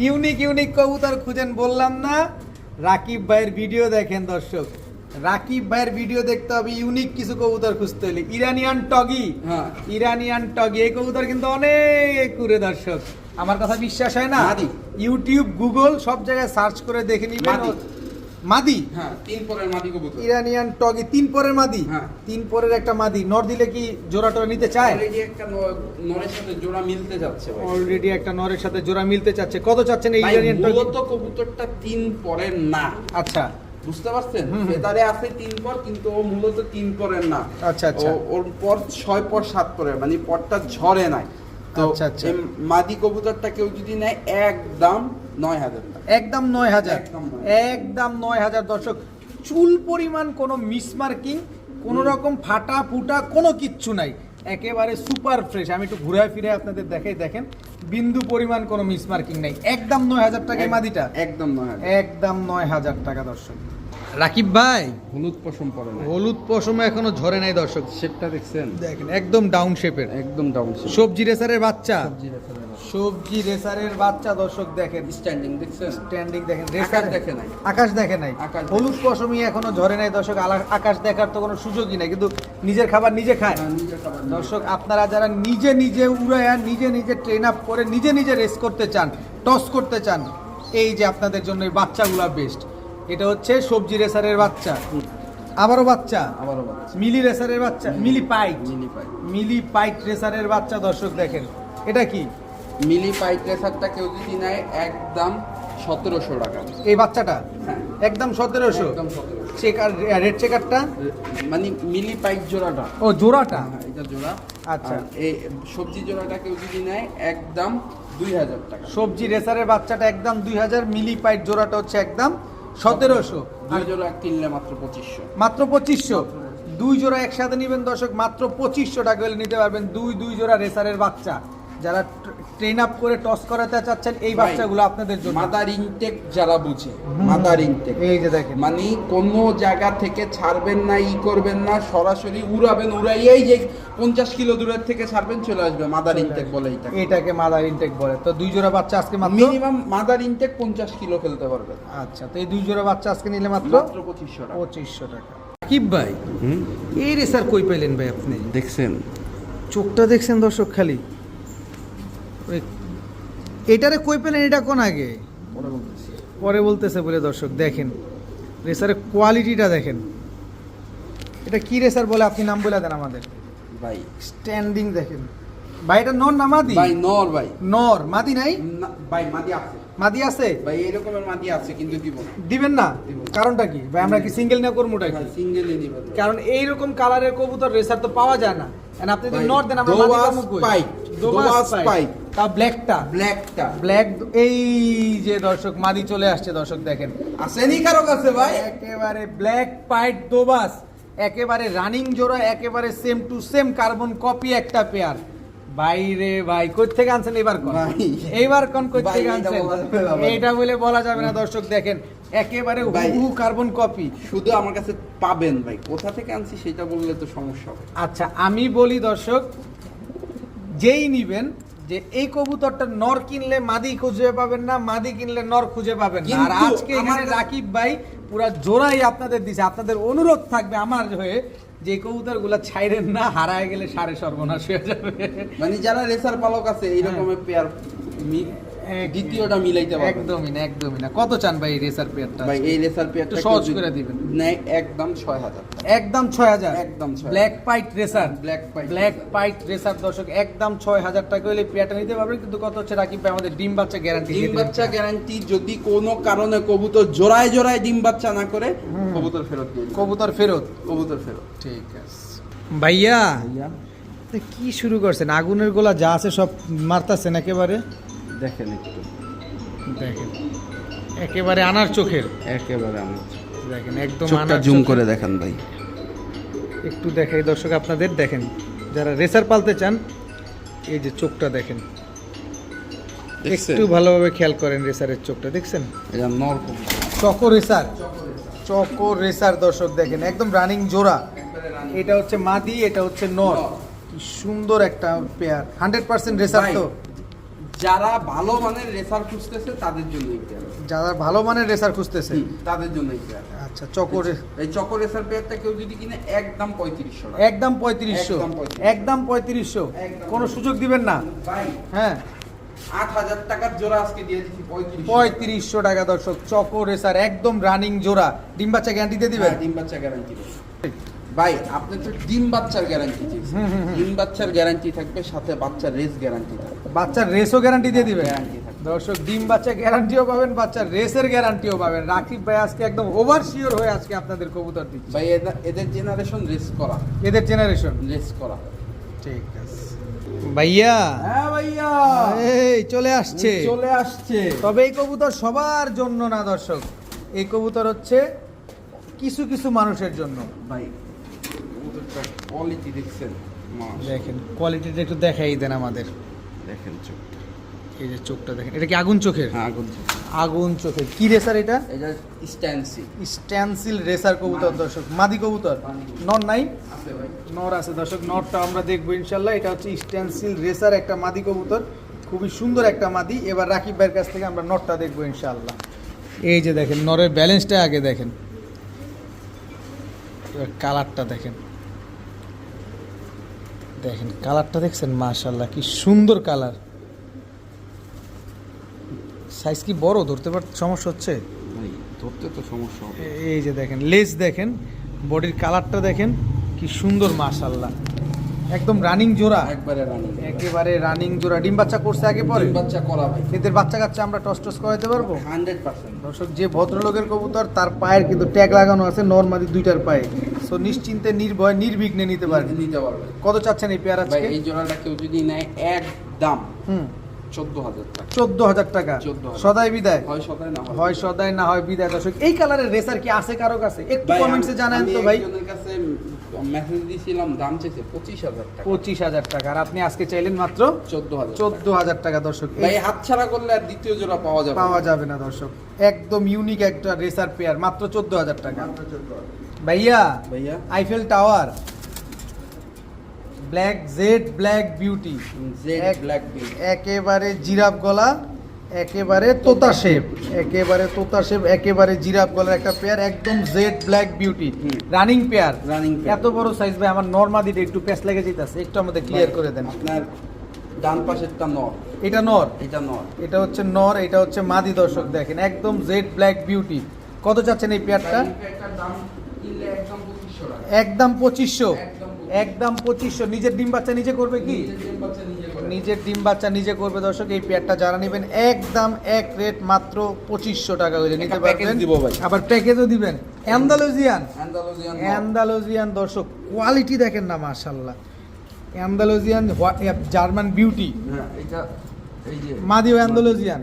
[SPEAKER 1] ইউনিক ইউনিক কবুতর খুঁজেন বললাম না। রাকিব ভাইয়ের ভিডিও দেখেন দর্শক। রাকিব ভাইয়ের ভিডিও দেখতে হবে ইউনিক কিছু কবুতর খুঁজতে হলে। ইরানিয়ান টগি।
[SPEAKER 2] হ্যাঁ।
[SPEAKER 1] ইরানিয়ান টগি এই কবুতর কিন্তু অনেক কুরে দর্শক। আমার কথা বিশ্বাস হয় না। ইউটিউব গুগল সব জায়গায় সার্চ করে দেখে নিবেন।
[SPEAKER 2] মাদি। হ্যাঁ তিন পরের মাদি কবুতর।
[SPEAKER 1] ইরানিয়ান টগি তিন পরের মাদি?
[SPEAKER 2] হ্যাঁ।
[SPEAKER 1] তিন পরের একটা মাদি। নর দিলে কি জোড়া টোরা নিতে চায়?
[SPEAKER 2] অলরেডি একটা নরের সাথে জোড়া মিলতে যাচ্ছে ভাই।
[SPEAKER 1] অলরেডি একটা নরের সাথে জোড়া মিলতে চাচ্ছে। কত চাচ্ছেন এই ইরানিয়ান টগি?
[SPEAKER 2] মূলত কবুতরটা তিন পরের না।
[SPEAKER 1] আচ্ছা।
[SPEAKER 2] বুঝতে পারছেন। ফেদারে আছে তিন পর কিন্তু ও মূলত তিন পরের না।
[SPEAKER 1] আচ্ছা, আচ্ছা।
[SPEAKER 2] ওর পর ছয় পর সাত পরের মানে পরটা ঝরে নাই। তো
[SPEAKER 1] আচ্ছা, আচ্ছা।
[SPEAKER 2] মাদি কবুতরটা কেউ যদি নেয় একদম নয় হাজার
[SPEAKER 1] একদম নয় হাজার।
[SPEAKER 2] একদম
[SPEAKER 1] একদম নয় হাজার। দর্শক চুল পরিমাণ কোনো মিসমার্কিং কোনো রকম ফাটা ফুটা কোনো কিচ্ছু নাই। একেবারে সুপার ফ্রেশ। আমি একটু ঘুরে ফিরে আপনাদের দেখাই দেখেন। বিন্দু পরিমাণ কোনো মিসমার্কিং নাই। একদম নয় হাজার টাকায় মাদিটা।
[SPEAKER 2] একদম নয় হাজার।
[SPEAKER 1] একদম নয় হাজার টাকা দর্শক। রাকিব ভাই।
[SPEAKER 2] হলুদ পশম পরে না
[SPEAKER 1] হলুদ পশম এখনও ঝরে নাই দর্শক।
[SPEAKER 2] শেপটা দেখছেন?
[SPEAKER 1] দেখেন একদম ডাউন শেপের
[SPEAKER 2] একদম ডাউন শেপ
[SPEAKER 1] সবজি রেসারের বাচ্চা। সবজি রেসারের বাচ্চা। দর্শক দেখেন।
[SPEAKER 2] স্ট্যান্ডিং দেখছেন?
[SPEAKER 1] স্ট্যান্ডিং দেখেন। রেসার
[SPEAKER 2] দেখে নাই।
[SPEAKER 1] আকাশ দেখে নাই।
[SPEAKER 2] আকাশ
[SPEAKER 1] হলুদ পশমই এখনও ঝরে নাই দর্শক। আকাশ দেখার তো কোনো সুযোগই নাই কিন্তু নিজের খাবার নিজে খায়।
[SPEAKER 2] হ্যাঁ, নিজের খাবার
[SPEAKER 1] দর্শক আপনারা যারা নিজে নিজে উড়ায়া নিজে নিজে ট্রেন আপ করে নিজে নিজে রেস করতে চান টস করতে চান এই যে আপনাদের জন্য এই বাচ্চাগুলা বেস্ট এটা হচ্ছে সবজি রেসারের বাচ্চা। আবারও বাচ্চা?
[SPEAKER 2] আবারও বাচ্চা।
[SPEAKER 1] মিলি রেসারের বাচ্চা? মিলি পাইট।
[SPEAKER 2] মিলি পাই
[SPEAKER 1] মিলি পাইট রেসারের বাচ্চা দর্শক দেখেন। এটা কি?
[SPEAKER 2] মিলি পাইট রেসারটা কেউ যদি নেয় একদম সতেরোশো টাকা।
[SPEAKER 1] এই বাচ্চাটা?
[SPEAKER 2] হ্যাঁ।
[SPEAKER 1] একদম সতেরোশো?
[SPEAKER 2] একদম সতেরোশো।
[SPEAKER 1] চেকার রেড চেকারটা?
[SPEAKER 2] মানে মিলি পাইট জোড়াটা।
[SPEAKER 1] ও জোড়াটা?
[SPEAKER 2] হ্যাঁ এটা জোড়া।
[SPEAKER 1] আচ্ছা।
[SPEAKER 2] এই সবজি জোড়াটা কেউ যদি নেয় একদম দুই হাজার টাকা।
[SPEAKER 1] সবজি রেসারের বাচ্চাটা একদম দুই হাজার মিলি পাইট জোড়াটা হচ্ছে একদম সতেরোশো।
[SPEAKER 2] দুই জোড়া কিনলে মাত্র পঁচিশশো।
[SPEAKER 1] মাত্র পঁচিশশো। দুই জোড়া একসাথে নিবেন দর্শক মাত্র পঁচিশশো টাকা হলে নিতে পারবেন দুই দুই জোড়া রেসারের বাচ্চা। যারা ট্রেন আপ করে টস করাতে চাচ্ছেন এই বাচ্চাগুলো আপনাদের জন্য।
[SPEAKER 2] মাদার ইনটেক যারা বুঝে মাদার ইনটেক
[SPEAKER 1] এই যে দেখেন।
[SPEAKER 2] মানে কোনো জায়গা থেকে ছাড়বেন না ই করবেন না সরাসরি উড়াবেন উড়াইয়াই যে পঞ্চাশ কিলো দূরের থেকে ছাড়বেন চলে আসবে মাদার ইনটেক বলে এটা
[SPEAKER 1] এটাকে মাদার ইনটেক বলে। তো দুই জোড়া বাচ্চা আজকে মাত্র?
[SPEAKER 2] মিনিমাম মাদার ইনটেক পঞ্চাশ কিলো ফেলতে পারবেন।
[SPEAKER 1] আচ্ছা তো এই দুই জোড়া বাচ্চা আজকে নিলে মাত্র?
[SPEAKER 2] পঁচিশশো টাকা।
[SPEAKER 1] পঁচিশশো টাকা। কিপ ভাই এই রেসার কই পেলেন ভাই আপনি?
[SPEAKER 2] দেখছেন।
[SPEAKER 1] চোখটা দেখছেন দর্শক খালি? এটারে কই পেলেন? এটা কোন আগে? পরে বলতেছে বলে দর্শক দেখেন। রেসারের কোয়ালিটিটা দেখেন। এটা কি রেসার বলে আপনি নাম বলে দেন আমাদের?
[SPEAKER 2] ভাই।
[SPEAKER 1] স্ট্যান্ডিং দেখেন। ভাই এটা নর না মাদি?
[SPEAKER 2] ভাই নর ভাই।
[SPEAKER 1] নর। মাদি নাই?
[SPEAKER 2] ভাই মাদি আছে।
[SPEAKER 1] মাদি আছে?
[SPEAKER 2] ভাই এরকমের মাদি আছে কিন্তু দিব না।
[SPEAKER 1] দিবেন না? কারণটা কি? ভাই আমরা কি সিঙ্গেল না। করব কি
[SPEAKER 2] সিঙ্গেলই নিবেন
[SPEAKER 1] কারণ এইরকম কালারের কবুতর রেসার তো পাওয়া যায় না। আপনি যদি নর দেন আমরা মাদি।
[SPEAKER 2] পাইট।
[SPEAKER 1] তা ব্ল্যাকটা
[SPEAKER 2] ব্ল্যাকটা
[SPEAKER 1] ব্ল্যাক এই যে দর্শক মাদি চলে আসছে দর্শক দেখেন।
[SPEAKER 2] আসেনি কারও কাছে ভাই।
[SPEAKER 1] একেবারে ব্ল্যাক পাইট দোবাস একেবারে রানিং জোড়া একেবারে same to same carbon copy একটা পেয়ার বাইরে ভাই কই থেকে আনছেন এবার কোন? এইবার কোন কই থেকে আনছেন। এইটা বলে বলা যাবে না দর্শক দেখেন একেবারে। হুবহু কার্বন কপি।
[SPEAKER 2] শুধু আমার কাছে পাবেন ভাই কোথা থেকে আনছি সেটা বললে তো সমস্যা হবে।
[SPEAKER 1] আচ্ছা আমি বলি দর্শক যেই নিবেন যে এই কবুতরটা নর কিনলে মাদি খুঁজে পাবেন না মাদি কিনলে নর খুঁজে পাবেন না। আর আজকে এখানে রাকিব ভাই পুরা জোড়াই আপনাদের দিছে। আপনাদের অনুরোধ থাকবে আমার হয়ে যে কবুতরগুলা ছাইরেন না হারায় গেলে সারে সর্বনাশ হয়ে যাবে।
[SPEAKER 2] মানে যারা রেসার পালক আছে এই রকমের পেয়ার দ্বিতীয়টা মিলাইতে পারবে
[SPEAKER 1] একদমই না একদমই না। কত চান ভাই রেসার পেয়ারটা
[SPEAKER 2] ভাই এই রেসার পেয়ারটা
[SPEAKER 1] সহজ করে দিবেন।
[SPEAKER 2] একদম ছয় হাজার
[SPEAKER 1] একদম ছয় হাজার?
[SPEAKER 2] একদম 6,000
[SPEAKER 1] ব্ল্যাক পাইট রেসার
[SPEAKER 2] ব্ল্যাক পাই
[SPEAKER 1] ব্ল্যাক পাইট রেসার দর্শক একদম ছয় হাজার টাকা হলে পেয়ারটা নিতে পারবেন কিন্তু কত হচ্ছে রাকিব ভাই আমাদের ডিম বাচ্চা গ্যারান্টি
[SPEAKER 2] ডিম বাচ্চা গ্যারান্টি যদি কোনো কারণে কবুতর জোড়ায় জোড়ায় ডিম বাচ্চা না করে কবুতর ফেরত দিয়ে
[SPEAKER 1] কবুতর ফেরত?
[SPEAKER 2] কবুতর ফেরত।
[SPEAKER 1] ঠিক আছে। ভাইয়া। তো কি শুরু করছেন? আগুনের গোলা যা আছে সব মারতাছেন একেবারে?
[SPEAKER 2] দেখেন একটু।
[SPEAKER 1] দেখেন। একেবারে আনার চোখের।
[SPEAKER 2] একেবারে আমি
[SPEAKER 1] দেখেন একদম আনার
[SPEAKER 2] জুম করে দেখেন ভাই।
[SPEAKER 1] একটু দেখাই দর্শক আপনাদের দেখেন যারা রেসার পালতে চান এই যে চোখটা দেখেন।
[SPEAKER 2] দেখছেন?
[SPEAKER 1] একটু ভালোভাবে খেয়াল করেন রেসারের চোখটা দেখছেন?
[SPEAKER 2] এটা নর
[SPEAKER 1] চকো রেসার। চকো রেসার দর্শক দেখেন একদম রানিং জোড়া। এটা হচ্ছে মাদি এটা হচ্ছে নর। সুন্দর একটা পেয়ার। হান্ড্রেড পার্সেন্ট রেসার তো।
[SPEAKER 2] যারা ভালো মানের রেসার খুঁজতেছে তাদের জন্য
[SPEAKER 1] যারা ভালো মানের রেসার খুঁজতেছে?
[SPEAKER 2] তাদের জন্য
[SPEAKER 1] আচ্ছা চকো রে-
[SPEAKER 2] এই চকো রেসার পেয়ারটা কেউ যদি কিনে একদম পঁয়ত্রিশশো
[SPEAKER 1] একদম পঁয়ত্রিশশো।
[SPEAKER 2] একদম 35
[SPEAKER 1] একদম পঁয়ত্রিশশো। কোনো সুযোগ দিবেন না? হ্যাঁ।
[SPEAKER 2] আট হাজার টাকার জোড়া আজকে দিয়ে দিচ্ছি
[SPEAKER 1] পঁয়ত্রিশশো টাকা। দর্শক। চকো রেসার একদম রানিং জোড়া। ডিম বাচ্চা গ্যারান্টি দিয়ে দিবেন?
[SPEAKER 2] ডিম বাচ্চা গ্যারান্টি ভাই আপনি তো ডিম বাচ্চার গ্যারান্টি। ডিম বাচ্চার গ্যারান্টি থাকবে সাথে বাচ্চার রেস গ্যারান্টি থাকবে।
[SPEAKER 1] বাচ্চার রেসও গ্যারান্টি দিয়ে দিবেন
[SPEAKER 2] থাকবে
[SPEAKER 1] দর্শক ডিম বাচ্চা গ্যারান্টিও পাবেন বাচ্চার রেসের গ্যারান্টিও পাবেন। রাকিব ভাই আজকে একদম ওভার শিওর হয়ে আজকে আপনাদের কবুতর দিচ্ছে।
[SPEAKER 2] ভাই এদা- এদের জেনারেশন রেস করা।
[SPEAKER 1] এদের জেনারেশন
[SPEAKER 2] রেস করা।
[SPEAKER 1] ঠিক আছে। ভাইয়া!
[SPEAKER 2] হ্যাঁ ভাইয়া!
[SPEAKER 1] এই চলে আসছে।
[SPEAKER 2] চলে আসছে।
[SPEAKER 1] তবে এই কবুতর সবার জন্য না দর্শক। এই কবুতর হচ্ছে কিছু কিছু মানুষের জন্য।
[SPEAKER 2] ভাই কোয়ালিটি দেখছেন
[SPEAKER 1] দেখেন কোয়ালিটিটা একটু দেখাই দেন আমাদের।
[SPEAKER 2] দেখেন চোখটা।
[SPEAKER 1] এই যে চোখটা দেখেন এটা কি আগুন চোখের?
[SPEAKER 2] হ্যাঁ আগুন চোখ।
[SPEAKER 1] আগুন চোখের। কি রেসার এটা?
[SPEAKER 2] এটা স্ট্যান্সি
[SPEAKER 1] স্ট্যান্সিল রেসার কবুতর দর্শক। মাদি কবুতর। নন নাই?
[SPEAKER 2] আছে ভাই।
[SPEAKER 1] নর আছে দর্শক। নরটা আমরা দেখব ইনশাল্লাহ। এটা হচ্ছে স্ট্যান্সিল রেসার একটা মাদি কবুতর। খুবই সুন্দর একটা মাদি। এবার রাকিব ভাইয়ের কাছ থেকে আমরা নরটা দেখব ইনশাল্লাহ। এই যে দেখেন নরের ব্যালেন্সটা আগে দেখেন। এবার কালারটা দেখেন। দেখেন কালারটা দেখছেন? মাশাল্লাহ কি সুন্দর কালার। সাইজ কি বড়? ধরতে পার সমস্যা হচ্ছে?
[SPEAKER 2] ধরতে তো সমস্যা
[SPEAKER 1] এই যে দেখেন লেজ দেখেন বডির কালারটা দেখেন কি সুন্দর মাশাল্লাহ একদম রানিং জোড়া?
[SPEAKER 2] একবারে রানিং
[SPEAKER 1] একেবারে রানিং জোড়া। ডিম বাচ্চা করছে আগে পরে?
[SPEAKER 2] ডিম বাচ্চা করা ভাই।
[SPEAKER 1] এদের বাচ্চা কাচ্চা আমরা টস টস করাইতে পারব?
[SPEAKER 2] Hundred percent.
[SPEAKER 1] দর্শক যে ভদ্রলোকের কবুতর তার পায়ের কিন্তু ট্যাগ লাগানো আছে নর্মালি দুইটার পায়ে। সো নিশ্চিন্তে নির্ভয় নির্বিঘ্নে নিতে পারবে।
[SPEAKER 2] নিতে পারবে।
[SPEAKER 1] কত চাচ্ছেন এই পেয়ার
[SPEAKER 2] ভাই এই জোড়াটা কেউ যদি নেয় এক দাম
[SPEAKER 1] হুম।
[SPEAKER 2] চোদ্দ হাজার টাকা।
[SPEAKER 1] চোদ্দ হাজার টাকা।
[SPEAKER 2] 14,000
[SPEAKER 1] সদাই বিদায়।
[SPEAKER 2] হয় সদায় না
[SPEAKER 1] হয়। সদাই না হয় বিদায়। দর্শক এই কালারের রেসার কি আছে কারও কাছে? একটু কমেন্টসে জানান তো ভাই।
[SPEAKER 2] কাছে মেসেজ দিয়েছিলাম দাম চেয়েছে পঁচিশ হাজার টাকা।
[SPEAKER 1] পঁচিশ হাজার টাকা। আর আপনি আজকে চাইলেন মাত্র
[SPEAKER 2] চোদ্দ হাজার
[SPEAKER 1] চোদ্দ হাজার টাকা দর্শক।
[SPEAKER 2] ভাই হাত ছাড়া করলে আর দ্বিতীয় জোড়া পাওয়া যাবে
[SPEAKER 1] পাওয়া যাবে না দর্শক। একদম ইউনিক একটা রেসার পেয়ার মাত্র চোদ্দ হাজার টাকা। ভাইয়া
[SPEAKER 2] ভাইয়া?
[SPEAKER 1] Eiffel tower black jade black beauty
[SPEAKER 2] jade black বিল
[SPEAKER 1] একেবারে জিরাফ গলা একেবারে তোতা শেপ একেবারে তোতা শেপ একেবারে জিরাফ গলার একটা পেয়ার একদম jade black beauty running pair
[SPEAKER 2] running
[SPEAKER 1] এত বড় সাইজ ভাই আমার নর্মাদিতে একটু প্যাচ লেগে যেতেছে একটু আমাদের ক্লিয়ার করে দেন।
[SPEAKER 2] আপনার ডান পাশেরটা নর।
[SPEAKER 1] এটা নর?
[SPEAKER 2] এটা নর।
[SPEAKER 1] এটা হচ্ছে নর এটা হচ্ছে মাদি দর্শক দেখেন একদম জেড ব্ল্যাক বিউটি কত চাচ্ছেন এই পেয়ারটা
[SPEAKER 2] একদম পঁচিশশো
[SPEAKER 1] একদম পঁচিশশো নিজের ডিম বাচ্চা নিজে করবে কি?
[SPEAKER 2] নিজের ডিম বাচ্চা নিজে
[SPEAKER 1] করবে। দর্শক এই পেয়ারটা যারা নেবেন একদম এক রেট মাত্র পঁচিশশো টাকা হইলে নিতে পারবেন। আবার প্যাকেজও দিবেন। অ্যান্দালুজিয়ান। অ্যান্দালুজিয়ান দর্শক কোয়ালিটি দেখেন না মাশাল্লাহ অ্যান্দালোজিয়ান জার্মান বিউটি।
[SPEAKER 2] হ্যাঁ এটা এই যে
[SPEAKER 1] মাদিও অ্যান্দালুজিয়ান।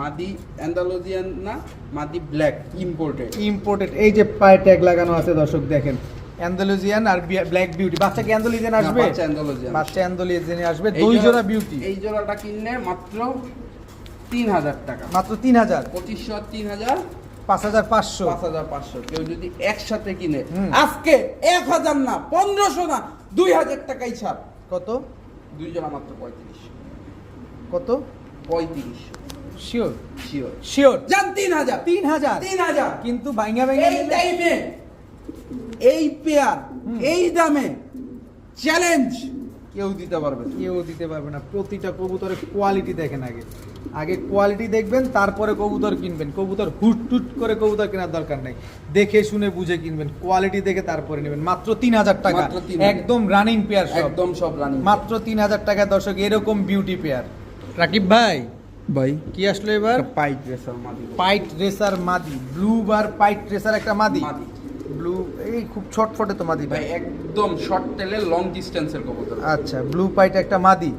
[SPEAKER 2] মাদি অ্যান্ডালুজিয়ান না মাদি ব্ল্যাক ইম্পোর্টেড।
[SPEAKER 1] ইম্পোর্টেড এই যে পায়ে ট্যাগ লাগানো আছে দর্শক দেখেন। অ্যান্দালুজিয়ান আর ব্ল্যাক বিউটি। বাচ্চা কি অ্যান্দালুজিয়ান আসবে?
[SPEAKER 2] বাচ্চা অ্যান্ডালুজিয়ান
[SPEAKER 1] বাচ্চা অ্যান্দালুজিয়ান আসবে। দুই জোড়া বিউটি
[SPEAKER 2] এই জোড়াটা কিনলে মাত্র তিন হাজার টাকা।
[SPEAKER 1] মাত্র তিন হাজার
[SPEAKER 2] পঁচিশশো আর তিন হাজার
[SPEAKER 1] পাঁচ হাজার পাঁচশো।
[SPEAKER 2] পাঁচ হাজার পাঁচশো। কেউ যদি একসাথে কিনে আজকে এক হাজার না পনেরোশো না দুই হাজার টাকাই ছাড়।
[SPEAKER 1] কত?
[SPEAKER 2] দুই জোড়া মাত্র পঁয়ত্রিশশো
[SPEAKER 1] কত?
[SPEAKER 2] পঁয়ত্রিশশো
[SPEAKER 1] শিওর
[SPEAKER 2] শিওর
[SPEAKER 1] শিওর কিন্তু ভাইঙ্গা ভাইঙ্গা
[SPEAKER 2] এই টাইমে এই পেয়ার এই দামে চ্যালেঞ্জ কেউ দিতে পারবে
[SPEAKER 1] কেউ দিতে পারবে না। প্রতিটা কবুতরের কোয়ালিটি দেখেন আগে। আগে কোয়ালিটি দেখবেন তারপরে কবুতর কিনবেন। কবুতর হুট টুট করে কবুতর কেনার দরকার নেই। দেখে শুনে বুঝে কিনবেন। কোয়ালিটি দেখে তারপরে নেবেন। মাত্র তিন হাজার টাকা। একদম রানিং পেয়ার সব
[SPEAKER 2] একদম সব রানিং
[SPEAKER 1] মাত্র তিন হাজার টাকা দর্শক এরকম বিউটি পেয়ার রাকিব ভাই
[SPEAKER 2] ভাই।
[SPEAKER 1] কি আসলো এবার?
[SPEAKER 2] পাইপ রেসার মাদি।
[SPEAKER 1] পাইট রেসার মাদি। ব্লু বার পাইট রেসার একটা মাদি।
[SPEAKER 2] মাদি।
[SPEAKER 1] ব্লু এই খুব ছটফটে তো মাদি
[SPEAKER 2] ভাই। একদম শর্ট টেলে লং ডিস্টেন্সের কবুতর।
[SPEAKER 1] আচ্ছা ব্লু পাইট একটা মাদি।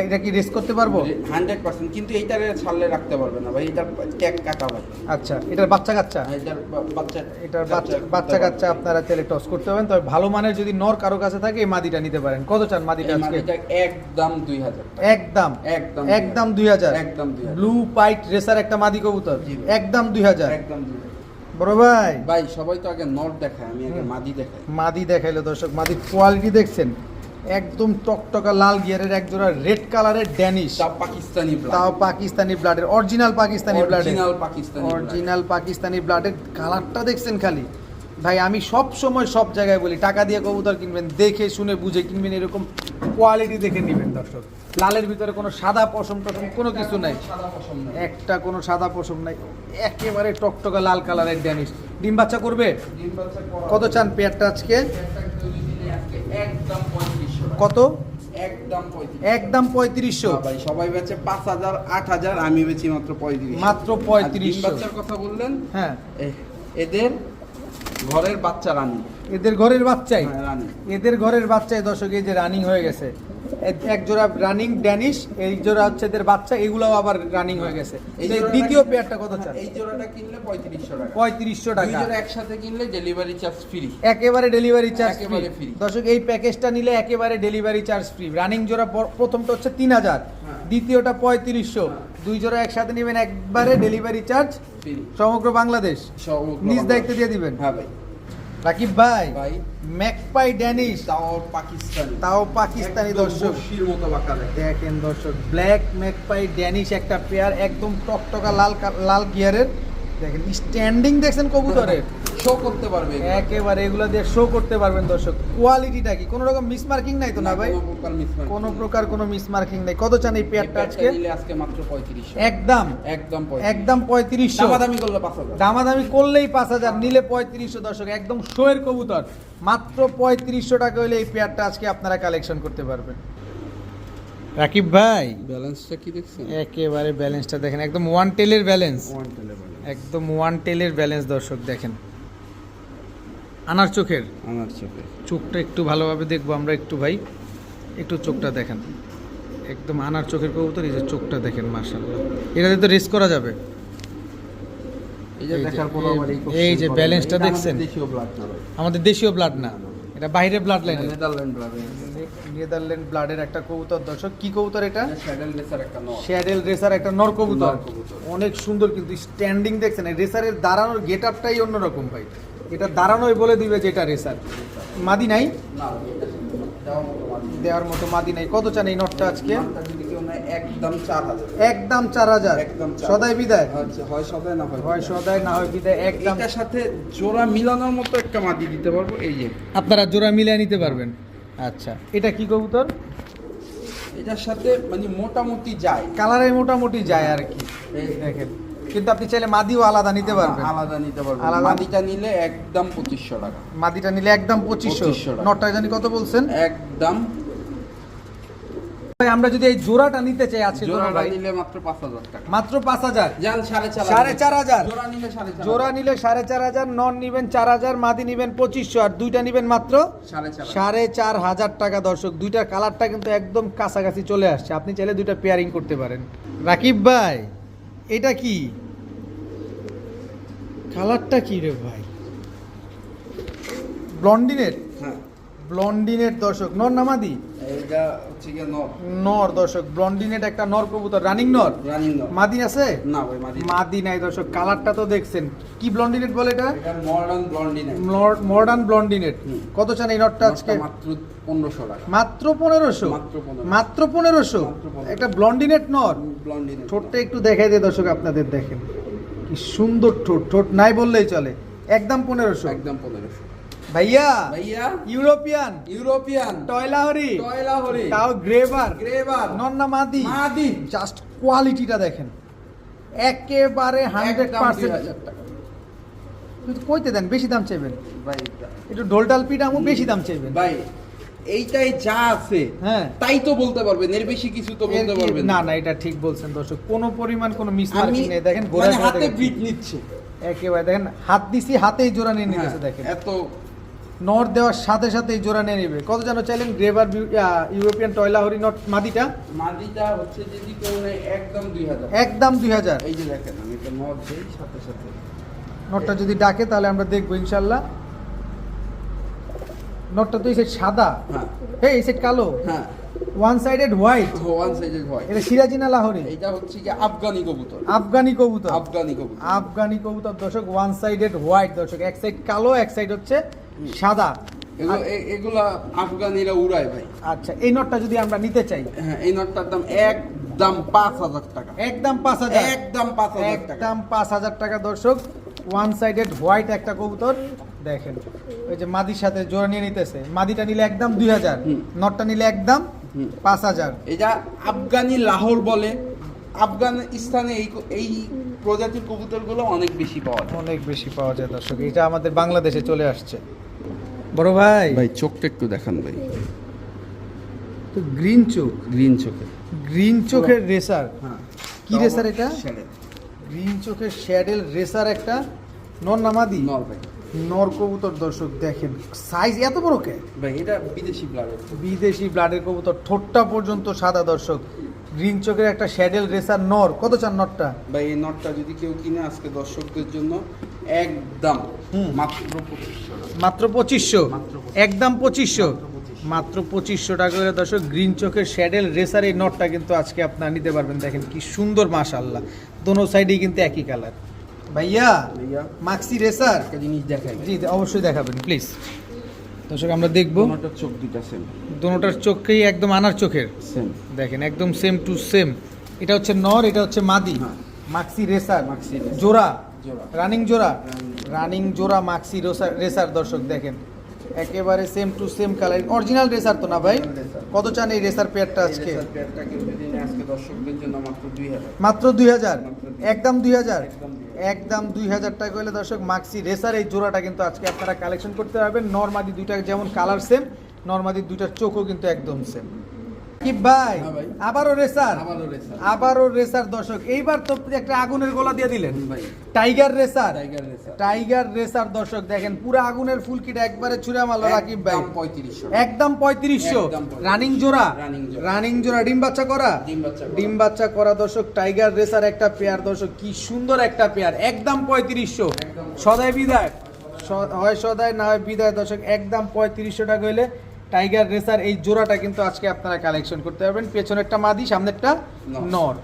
[SPEAKER 1] এটা কি রেস করতে পারব?
[SPEAKER 2] হান্ড্রেড পার্সেন্ট কিন্তু এইটারে ছাড়লে রাখতে পারবে না ভাই এটার ট্যাগ কাটা ভাই
[SPEAKER 1] আচ্ছা এটার বাচ্চা কাচ্চা?
[SPEAKER 2] এটার বাচ্চা
[SPEAKER 1] এটার বাচ্চা বাচ্চা কাচ্চা। আপনারা চাইলে টস করতে পারেন তবে ভালো মানের যদি নর কারও কাছে থাকে এই মাদিটা নিতে পারেন। কত চান মাদিটা আজকে?
[SPEAKER 2] একদম দুই হাজার
[SPEAKER 1] একদম
[SPEAKER 2] একদম
[SPEAKER 1] একদম দুই হাজার।
[SPEAKER 2] একদম
[SPEAKER 1] ব্লু পাইট রেসার একটা মাদি কবুতর। একদম দুই হাজার।
[SPEAKER 2] একদম দুই হাজার।
[SPEAKER 1] বড় ভাই।
[SPEAKER 2] ভাই সবাই তো আগে নট দেখায় আমি আগে মাদি দেখাই।
[SPEAKER 1] মাদি দেখাইলো দর্শক মাদির কোয়ালিটি দেখছেন। একদম টকটকা লাল গিয়ারের এক জোড়া রেড কালারের ড্যানিশ
[SPEAKER 2] তাও পাকিস্তানি
[SPEAKER 1] তাও পাকিস্তানি ব্লাডের অরিজিনাল পাকিস্তানি ব্লাডের
[SPEAKER 2] অরিজিনাল পাকিস্তানি
[SPEAKER 1] অরিজিনাল পাকিস্তানি ব্লাডের কালারটা দেখছেন খালি। ভাই আমি সব সময় সব জায়গায় বলি টাকা দিয়ে কবুতর কিনবেন দেখে শুনে বুঝে কিনবেন এরকম কোয়ালিটি দেখে নেবেন দর্শক। লালের ভিতরে কোনো সাদা পশম টসম কোনো কিছু নাই। একটা কোনো সাদা পশম নাই একেবারে টকটকা লাল কালারের ড্যানিশ। ডিম বাচ্চা করবে। কত চান পেয়ারটা আজকে? কত?
[SPEAKER 2] একদম
[SPEAKER 1] পঁয়ত্রিশশো।
[SPEAKER 2] ভাই সবাই বেচে পাঁচ হাজার আট হাজার আমি বেচি মাত্র পঁয়ত্রিশ
[SPEAKER 1] মাত্র পঁয়ত্রিশ
[SPEAKER 2] বাচ্চার কথা বললেন?
[SPEAKER 1] হ্যাঁ।
[SPEAKER 2] এদের ঘরের বাচ্চা রানী।
[SPEAKER 1] এদের ঘরের বাচ্চাই?
[SPEAKER 2] হ্যাঁ, রানী।
[SPEAKER 1] এদের ঘরের বাচ্চায় দর্শক এই যে রানিং হয়ে গেছে। এক জোড়া রানিং ড্যানিশ এই জোড়া হচ্ছে এদের বাচ্চা এগুলাও আবার রানিং হয়ে গেছে। এই দ্বিতীয় পেয়ারটা কত চান
[SPEAKER 2] এই জোড়াটা কিনলে পঁয়ত্রিশশো টাকা।
[SPEAKER 1] পঁয়ত্রিশশো টাকা।
[SPEAKER 2] জোড়া একসাথে কিনলে ডেলিভারি চার্জ ফ্রি
[SPEAKER 1] একেবারে ডেলিভারি চার্জ ফ্রি
[SPEAKER 2] একেবারে free।
[SPEAKER 1] দর্শক এই প্যাকেজটা নিলে একেবারে ডেলিভারি চার্জ ফ্রি রানিং জোড়া প্রথমটা হচ্ছে তিন হাজার।
[SPEAKER 2] হ্যাঁ।
[SPEAKER 1] দ্বিতীয়টা পঁয়ত্রিশশো। দুই জোড়া একসাথে নেবেন একবারে ডেলিভারি চার্জ সমগ্র বাংলাদেশ। নিজ দায়িত্বে দিয়ে দিবেন।
[SPEAKER 2] হ্যাঁ ভাই।
[SPEAKER 1] রাকিব ভাই
[SPEAKER 2] ভাই।
[SPEAKER 1] ম্যাকপাই ড্যানিশ
[SPEAKER 2] তাও পাকিস্তানি।
[SPEAKER 1] তাও পাকিস্তানি দর্শক।
[SPEAKER 2] মতো বাঁকা দেখে
[SPEAKER 1] দেখেন দর্শক ব্ল্যাক ম্যাকপাই ড্যানিশ একটা পেয়ার একদম টকটকা লাল লাল গিয়ারের দেখেন স্ট্যান্ডিং দেখছেন কবুতরের
[SPEAKER 2] শো করতে পারবে
[SPEAKER 1] একেবারে এগুলো দিয়ে শো করতে পারবেন দর্শক। কোয়ালিটিটা কি? কোনো রকম মিসমার্কিং নাই তো না ভাই?
[SPEAKER 2] কোনো প্রকার
[SPEAKER 1] কোনো মিসমার্কিং নেই। কত চান এই পেয়ারটা আজকে?
[SPEAKER 2] আজকে মাত্র পঁয়ত্রিশ
[SPEAKER 1] একদম।
[SPEAKER 2] একদম
[SPEAKER 1] একদম পঁয়ত্রিশশো।
[SPEAKER 2] দামাদামি করলে পাঁচ হাজার।
[SPEAKER 1] দামাদামি করলেই পাঁচ হাজার নিলে পঁয়ত্রিশশো দর্শক। একদম শোয়ের কবুতর। মাত্র পঁয়ত্রিশশো টাকা হলে এই পেয়ারটা আজকে আপনারা কালেকশন করতে পারবেন। রাকিব ভাই
[SPEAKER 2] ব্যালেন্সটা কি দেখছেন?
[SPEAKER 1] একেবারে ব্যালেন্সটা দেখেন একদম ওয়ান টেলের ব্যালেন্স
[SPEAKER 2] ওয়ান টেলে balance।
[SPEAKER 1] একদম ওয়ান টেলের ব্যালেন্স দর্শক দেখেন। আনার চোখের।
[SPEAKER 2] আনার চোখে
[SPEAKER 1] চোখটা একটু ভালোভাবে দেখব আমরা একটু ভাই। একটু চোখটা দেখেন। একদম আনার চোখের কবুতর এই যে চোখটা দেখেন মার্শাল্লাহ এটাতে তো রেস করা যাবে।
[SPEAKER 2] এই যে
[SPEAKER 1] এই যে-
[SPEAKER 2] দেখার পর আবার এই
[SPEAKER 1] এই যে
[SPEAKER 2] question
[SPEAKER 1] balance টা
[SPEAKER 2] এটা আমাদের
[SPEAKER 1] দেখছেন? আমাদের দেশীয় ব্লাড না। এটা বাইরে blood line
[SPEAKER 2] Netherland blood
[SPEAKER 1] Netherland ব্লাডের একটা কবুতর দর্শক। কি কবুতর এটা?
[SPEAKER 2] শ্যাডেল রেসার একটা নর।
[SPEAKER 1] শ্যাডেল রেসার একটা নর কবুতর। অনেক সুন্দর কিন্তু স্ট্যান্ডিং দেখছেন। রেসারের দাঁড়ানোর গেট আপটাই অন্যরকম ভাই। এটা দাঁড়ানোই বলে দিবে যে এটা রেসার মাদি নাই?
[SPEAKER 2] না দেওয়ার মতো
[SPEAKER 1] দেওয়ার মতো মাদি নাই। কত চান এই নটটা আজকে?
[SPEAKER 2] একদম চার হাজার।
[SPEAKER 1] একদম চার হাজার।
[SPEAKER 2] একদম।
[SPEAKER 1] সদাই বিদায়।
[SPEAKER 2] হয় সদায় না হয়
[SPEAKER 1] হয়। সদাই না হয় বিদায় একদম।
[SPEAKER 2] সাথে জোড়া মিলানোর মতো একটা মাটি দিতে পারব এই যে।
[SPEAKER 1] আপনারা জোড়া মিলিয়ে নিতে পারবেন। আচ্ছা। এটা কি কবুতর?
[SPEAKER 2] এটার সাথে মানে মোটামুটি যায়।
[SPEAKER 1] কালারে মোটামুটি যায় আর কি। দেখেন। কিন্তু আপনি চাইলে মাদিও আলাদা নিতে পারবেন।
[SPEAKER 2] আলাদা নিতে পারবেন।
[SPEAKER 1] আলাদা-
[SPEAKER 2] মাটিটা নিলে একদম পঁচিশশো টাকা।
[SPEAKER 1] মাদিটা নিলে একদম পঁচিশশো।
[SPEAKER 2] 2500 টাকা।
[SPEAKER 1] নটটা জানি কত বলছেন?
[SPEAKER 2] একদম
[SPEAKER 1] আমরা যদি এই জোড়াটা নিতে চাই আজকে
[SPEAKER 2] জোড়াটা
[SPEAKER 1] ভাই
[SPEAKER 2] নিলে মাত্র পাঁচ হাজার টাকা।
[SPEAKER 1] মাত্র পাঁচ হাজার?
[SPEAKER 2] যান সাড়ে
[SPEAKER 1] সাড়ে চার হাজার।
[SPEAKER 2] জোড়া নিলে সাড়ে চার
[SPEAKER 1] জোড়া নিলে সাড়ে চার হাজার নন নিবেন চার হাজার মাদি নিবেন পঁচিশশো আর দুইটা নিবেন মাত্র
[SPEAKER 2] সাড়ে চার হাজার।
[SPEAKER 1] সাড়ে চার হাজার টাকা দর্শক। দুইটার কালারটা কিন্তু একদম কাছাকাছি চলে আসছে। আপনি চাইলে দুইটা পেয়ারিং করতে পারেন। রাকিব ভাই এটা কি? কালারটা কি রে ভাই? ব্লন্ডিনেট ব্লন্ডিনেট দর্শক নর নামাদি
[SPEAKER 2] এইটা হচ্ছে গিয়ে নর।
[SPEAKER 1] নর দর্শক ব্লন্ডিনেট একটা নর কবুতর রানিং নর?
[SPEAKER 2] রানিং নর।
[SPEAKER 1] মাদি আছে?
[SPEAKER 2] না ভাই মাদি
[SPEAKER 1] মাদি নাই দর্শক কালারটা তো দেখছেন। কি ব্লন্ডিনেট বলে এটা?
[SPEAKER 2] এটা মডার্ন ব্লন্ডিন
[SPEAKER 1] মডার্ন ব্লন্ডিনেট। কত চান এই নটটা আজকে?
[SPEAKER 2] মাত্র পনেরোশো টাকা।
[SPEAKER 1] মাত্র পনেরোশো?
[SPEAKER 2] মাত্র 1500
[SPEAKER 1] মাত্র পনেরোশো?
[SPEAKER 2] 1500
[SPEAKER 1] একটা ব্লন্ডিনেট নর?
[SPEAKER 2] ব্লন্ডিন
[SPEAKER 1] ঠোঁটটা একটু দেখাই দিয়ে দর্শক আপনাদের দেখেন। কি সুন্দর ঠোঁট ঠোঁট নাই বললেই চলে। একদম পনেরোশো।
[SPEAKER 2] একদম পনেরোশো।
[SPEAKER 1] ভাইয়া
[SPEAKER 2] ভাইয়া
[SPEAKER 1] ইউরোপিয়ান
[SPEAKER 2] ইউরোপিয়ান
[SPEAKER 1] টয়লাহরি
[SPEAKER 2] টয়লা হরি
[SPEAKER 1] তাও গ্রেভার
[SPEAKER 2] গ্রেভার
[SPEAKER 1] নন্না মাদি
[SPEAKER 2] মাদি।
[SPEAKER 1] জাস্ট কোয়ালিটিটা দেখেন একেবারে হান্ড্রেড পার্সেন্ট। কইতে দেন বেশি দাম চাইবেন?
[SPEAKER 2] ভাই
[SPEAKER 1] একটু ঢোলটাল পিঠ আমু বেশি দাম চাইবেন।
[SPEAKER 2] ভাই এইটাই যা আছে
[SPEAKER 1] হ্যাঁ।
[SPEAKER 2] তাই তো বলতে পারবেন এর বেশি কিছু তো বলতে পারবেন
[SPEAKER 1] না। না এটা ঠিক বলছেন দর্শক। কোনো পরিমাণ কোনো
[SPEAKER 2] আমি
[SPEAKER 1] মিসমার্কিং নেই। দেখেন
[SPEAKER 2] মানে হাতে ব্রিড নিচ্ছে।
[SPEAKER 1] একেবারে দেখেন হাত দিছি হাতেই জোড়া নিয়ে নিতেছে
[SPEAKER 2] হ্যাঁ,
[SPEAKER 1] দেখেন।
[SPEAKER 2] এত
[SPEAKER 1] নর দেওয়ার সাথে সাথে এই জোড়া নিয়ে নেবে। কত জানো চাইলেন গ্রেভার ইউরোপিয়ান টয়লা হরি নট মাদিটা?
[SPEAKER 2] মাদিটা হচ্ছে যদি কেউ নেয় একদম দুই হাজার।
[SPEAKER 1] একদম দুই হাজার।
[SPEAKER 2] এই যে দেখেন আমি এটা নদ দেই সাথে সাথে।
[SPEAKER 1] নটটা যদি ডাকে তাহলে আমরা দেখব ইনশাল্লাহ। নটটা তো এই সাইড সাদা।
[SPEAKER 2] হ্যাঁ।
[SPEAKER 1] এই সাইড কালো।
[SPEAKER 2] হ্যাঁ।
[SPEAKER 1] One sided white
[SPEAKER 2] one sided white
[SPEAKER 1] এটা সিরাজি না লাহোরি?
[SPEAKER 2] এটা হচ্ছে কি আফগানি কবুতর।
[SPEAKER 1] আফগানি কবুতর।
[SPEAKER 2] আফগানি কবুতর।
[SPEAKER 1] আফগানি কবুতর দর্শক ওয়ান সাইডেড হোয়াইট দর্শক। এক সাইড কালো এক সাইড হচ্ছে সাদা।
[SPEAKER 2] এগুলো এগুলা আফগানিরা উড়ায় ভাই।
[SPEAKER 1] আচ্ছা এই নটটা যদি আমরা নিতে চাই?
[SPEAKER 2] হ্যাঁ এই নটটার দাম একদম পাঁচ হাজার টাকা।
[SPEAKER 1] একদম পাঁচ হাজার?
[SPEAKER 2] একদম পাঁচ হাজার টাকা।
[SPEAKER 1] একদম পাঁচ হাজার টাকা দর্শক। ওয়ান সাইডেড হোয়াইট একটা কবুতর। দেখেন ওই যে মাদির সাথে জোড়া নিয়ে নিতেছে। মাদিটা নিলে একদম দুই হাজার নটটা নিলে একদম পাঁচ হাজার।
[SPEAKER 2] এটা আফগানি লাহোর বলে আফগানিস্তানে এই এই প্রজাতির কবুতরগুলো অনেক বেশি পাওয়া যায়।
[SPEAKER 1] অনেক বেশি পাওয়া যায় দর্শক। এটা আমাদের বাংলাদেশে চলে আসছে। বড় ভাই।
[SPEAKER 2] ভাই চোখটা একটু দেখান ভাই।
[SPEAKER 1] তো গ্রিন চোখ।
[SPEAKER 2] গ্রিন চোখে
[SPEAKER 1] গ্রিন চোখের রেসার।
[SPEAKER 2] হ্যাঁ।
[SPEAKER 1] কি রেসার এটা? গ্রিন চোখের শ্যাডেল রেসার একটা নর নামাদি
[SPEAKER 2] নর ভাই।
[SPEAKER 1] নর কবুতর দর্শক দেখেন। সাইজ এত বড় কে?
[SPEAKER 2] ভাই এটা বিদেশি ব্লাডের
[SPEAKER 1] বিদেশি ব্লাডের কবুতর। ঠোঁটটা পর্যন্ত সাদা দর্শক। গ্রিন চোখের একটা শ্যাডেল রেসার নর। কত চান নরটা?
[SPEAKER 2] ভাই এই নটটা যদি কেউ কিনে আজকে দর্শকদের জন্য একদম
[SPEAKER 1] হুম।
[SPEAKER 2] মাত্র।
[SPEAKER 1] মাত্র পঁচিশশো। একদম পঁচিশশো।
[SPEAKER 2] মাত্র
[SPEAKER 1] পঁচিশশো। টাকা করে দর্শক গ্রিন চোখের শ্যাডেল রেসার এই নটটা কিন্তু আজকে আপনারা নিতে পারবেন। দেখেন কি সুন্দর মাশাল্লাহ দোনো সাইডেই কিন্তু একই কালার। ভাইয়া মাক্সি রেসার?
[SPEAKER 2] জিনিস দেখাই।
[SPEAKER 1] জি অবশ্যই দেখাবেন প্লিজ। দর্শক আমরা দেখব।
[SPEAKER 2] নটার চোখ দুইটা সেম
[SPEAKER 1] দোনোটার চোখেই একদম আনার চোখের।
[SPEAKER 2] সেম
[SPEAKER 1] দেখেন একদম সেম টু সেম এটা হচ্ছে নর এটা হচ্ছে মাদি।
[SPEAKER 2] হ্যাঁ।
[SPEAKER 1] মাক্সি রেসার।
[SPEAKER 2] মাক্সি
[SPEAKER 1] জোড়া। রানিং জোড়া? রানিং জোড়া মাক্সি রেসার রেসার দর্শক দেখেন। একেবারে same to same colour original racer তো না ভাই? কত চান এই রেসার পেয়ারটা আজকে?
[SPEAKER 2] মাত্র দুই হাজার।
[SPEAKER 1] মাত্র দুই হাজার?
[SPEAKER 2] মাত্র 2000
[SPEAKER 1] একদম দুই হাজার?
[SPEAKER 2] একদম 2000
[SPEAKER 1] একদম দুই হাজার টাকা হলে দর্শক মাক্সি রেসার এই জোড়াটা কিন্তু আজকে আপনারা কালেকশন করতে পারবেন। নর্মাদি দুইটা যেমন কালার সেম নর্মাদি দুইটার চোখও কিন্তু একদম সেম কি ভাই?
[SPEAKER 2] হ্যাঁ
[SPEAKER 1] আবারও রেসার?
[SPEAKER 2] আবারও রেসার।
[SPEAKER 1] দর্শক। এইবার তো একটা আগুনের গোলা দিয়ে দিলেন। Tiger racer.
[SPEAKER 2] Tiger racer.
[SPEAKER 1] দর্শক দেখেন পুরো আগুনের ফুলকিটা একবারে ছুঁড়ে মারলো রাকিব ভাই।
[SPEAKER 2] একদম পঁয়ত্রিশশো।
[SPEAKER 1] রানিং জোড়া। রানিং জোড়া। ডিম বাচ্চা করা?
[SPEAKER 2] ডিম বাচ্চা করা।
[SPEAKER 1] দর্শক টাইগার রেসার একটা পেয়ার দর্শক কি সুন্দর একটা পেয়ার। একদম পঁয়ত্রিশশো। সদায় বিদায়। হয় সদায় না হয় বিদায় দর্শক একদম পঁয়ত্রিশশো টাকা হইলে টাইগার রেসার এই জোড়াটা কিন্তু আজকে আপনারা কালেকশন করতে পারবেন পেছনেরটা মাদি সামনেরটা
[SPEAKER 2] নর।
[SPEAKER 1] নর